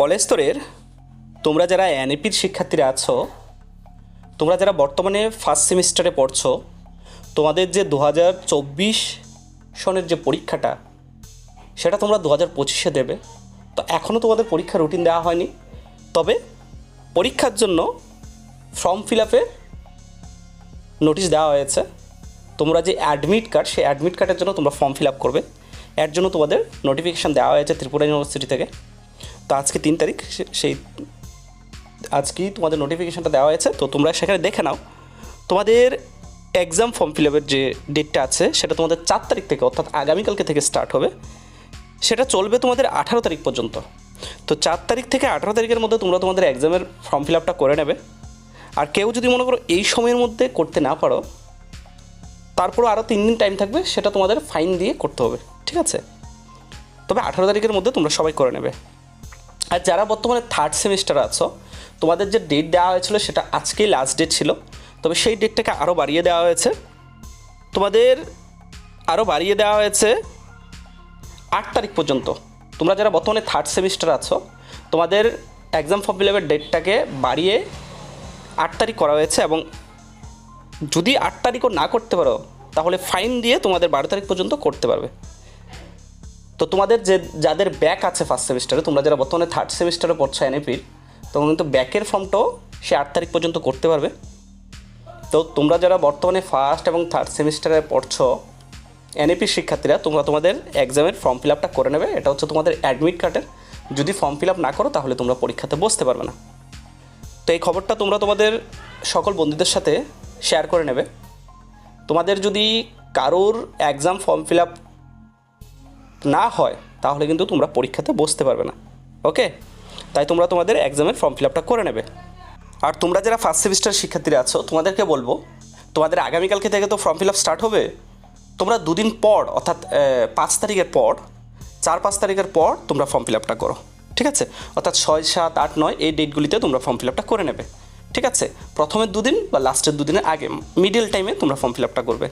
College স্তরের, তোমরা যারা এনএপির শিক্ষার্থীরা আছো, তোমরা যারা বর্তমানে ফার্স্ট সেমিস্টারে পড়ছো, তোমাদের যে দু হাজার চব্বিশ সনের যে পরীক্ষাটা, সেটা তোমরা দু হাজার পঁচিশে দেবে। তো এখনও তোমাদের পরীক্ষার রুটিন দেওয়া হয়নি। তবে পরীক্ষার জন্য ফর্ম ফিল আপের নোটিশ দেওয়া হয়েছে। তোমরা যে অ্যাডমিট কার্ড সেই অ্যাডমিট কার্ডের জন্য তোমরা ফর্ম ফিল আপ করবে। এর জন্য তোমাদের নোটিফিকেশান দেওয়া হয়েছে ত্রিপুরা ইউনিভার্সিটি থেকে। তো আজকে তিন তারিখ সেই, আজকেই তোমাদের নোটিফিকেশানটা দেওয়া হয়েছে। তো তোমরা সেখানে দেখে নাও। তোমাদের এক্সাম ফর্ম ফিল আপের যে ডেটটা আছে, সেটা তোমাদের চার তারিখ থেকে, অর্থাৎ আগামীকালকে থেকে স্টার্ট হবে। সেটা চলবে তোমাদের আঠারো তারিখ পর্যন্ত। তো চার তারিখ থেকে আঠারো তারিখের মধ্যে তোমরা তোমাদের এক্সামের ফর্ম ফিল আপটা করে নেবে। আর কেউ যদি মনে করো এই সময়ের মধ্যে করতে না পারো, তারপরও আরও তিন দিন টাইম থাকবে, সেটা তোমাদের ফাইন দিয়ে করতে হবে। ঠিক আছে? তবে আঠারো তারিখের মধ্যে তোমরা সবাই করে নেবে। আর যারা বর্তমানে থার্ড সেমিস্টার আছো, তোমাদের যে ডেট দেওয়া হয়েছিল সেটা আজকেই লাস্ট ডেট ছিল। তবে সেই ডেটটাকে আরও বাড়িয়ে দেওয়া হয়েছে। তোমাদের আরও বাড়িয়ে দেওয়া হয়েছে আট তারিখ পর্যন্ত। তোমরা যারা বর্তমানে থার্ড সেমিস্টার আছো, তোমাদের এক্সাম ফর্ম ফিল ডেটটাকে বাড়িয়ে আট তারিখ করা হয়েছে এবং যদি আট তারিখও না করতে পারো, তাহলে ফাইন দিয়ে তোমাদের বারো তারিখ পর্যন্ত করতে পারবে। তো তোমাদের যে, যাদের ব্যাক আছে ফার্স্ট সেমিস্টারে তোমরা যারা বর্তমানে থার্ড সেমিস্টারে পড়ছো এনএপির তখন কিন্তু ব্যাকের ফর্মটাও সে আট তারিখ পর্যন্ত করতে পারবে। তো তোমরা যারা বর্তমানে ফার্স্ট এবং থার্ড সেমিস্টারে পড়ছো এনএপির শিক্ষার্থীরা, তোমরা তোমাদের এক্সামের ফর্ম ফিল আপটা করে নেবে। এটা হচ্ছে তোমাদের অ্যাডমিট কার্ডের যদি ফর্ম ফিল আপ না করো, তাহলে তোমরা পরীক্ষাতে বসতে পারবে না। তো এই খবরটা তোমরা তোমাদের সকল বন্ধুদের সাথে শেয়ার করে নেবে। তোমাদের যদি কারোর এক্সাম ফর্ম ফিল আপ না হয়, তাহলে কিন্তু তোমরা পরীক্ষাতে বসতে পারবে না। ওকে? তাই তোমরা তোমাদের এক্সামের ফর্ম ফিল আপটা করে নেবে। আর তোমরা যারা ফার্স্ট সেমিস্টার শিক্ষার্থীরা আছো, তোমাদেরকে বলব, তোমাদের আগামীকালকে থেকে তো ফর্ম ফিল আপ স্টার্ট হবে। তোমরা দুদিন পর, অর্থাৎ পাঁচ তারিখের পর, চার পাঁচ তারিখের পর তোমরা ফর্ম ফিল আপটা করো। ঠিক আছে? অর্থাৎ ছয়, সাত, আট, নয়, এই ডেটগুলিতে তোমরা ফর্ম ফিল আপটা করে নেবে। ঠিক আছে? প্রথমের দুদিন বা লাস্টের দুদিনের আগে মিডিল টাইমে তোমরা ফর্ম ফিল আপটা করবে।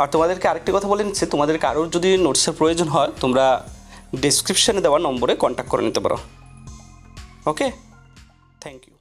আর তোমাদেরকে আরেকটি কথা বলে নিচ্ছি। তোমাদের কারোর যদি নোটসের প্রয়োজন হয়, তোমরা ডিসক্রিপশানে দেওয়া নম্বরে কন্ট্যাক্ট করে নিতে পারো। Okay thank you